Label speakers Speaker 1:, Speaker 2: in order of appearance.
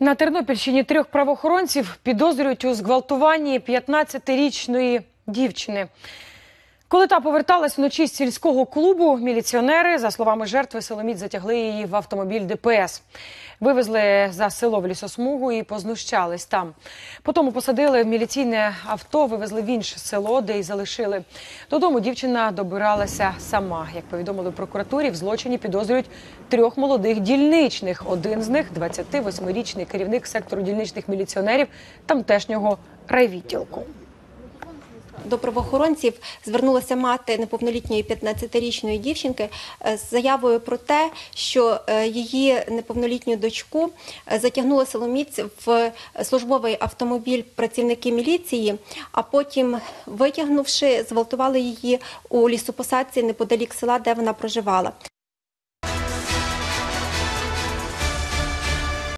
Speaker 1: На Тернопільщині трьох правоохоронців підозрюють у зґвалтуванні 15-річної дівчини. Коли та поверталась вночі з сільського клубу, міліціонери, за словами жертви, силоміць затягли її в автомобіль ДПС. Вивезли за село в лісосмугу і познущались там. Потім посадили в міліційне авто, вивезли в інше село, де й залишили. Додому дівчина добиралася сама. Як повідомили в прокуратурі, в злочині підозрюють трьох молодих дільничних. Один з них – 28-річний керівник сектору дільничних міліціонерів тамтешнього райвідділку.
Speaker 2: До правоохоронців звернулася мати неповнолітньої 15-річної дівчинки е, з заявою про те, що е, її неповнолітню дочку затягнула силоміць в службовий автомобіль працівники міліції, а потім, витягнувши, зґвалтували її у лісопосадці неподалік села, де вона проживала.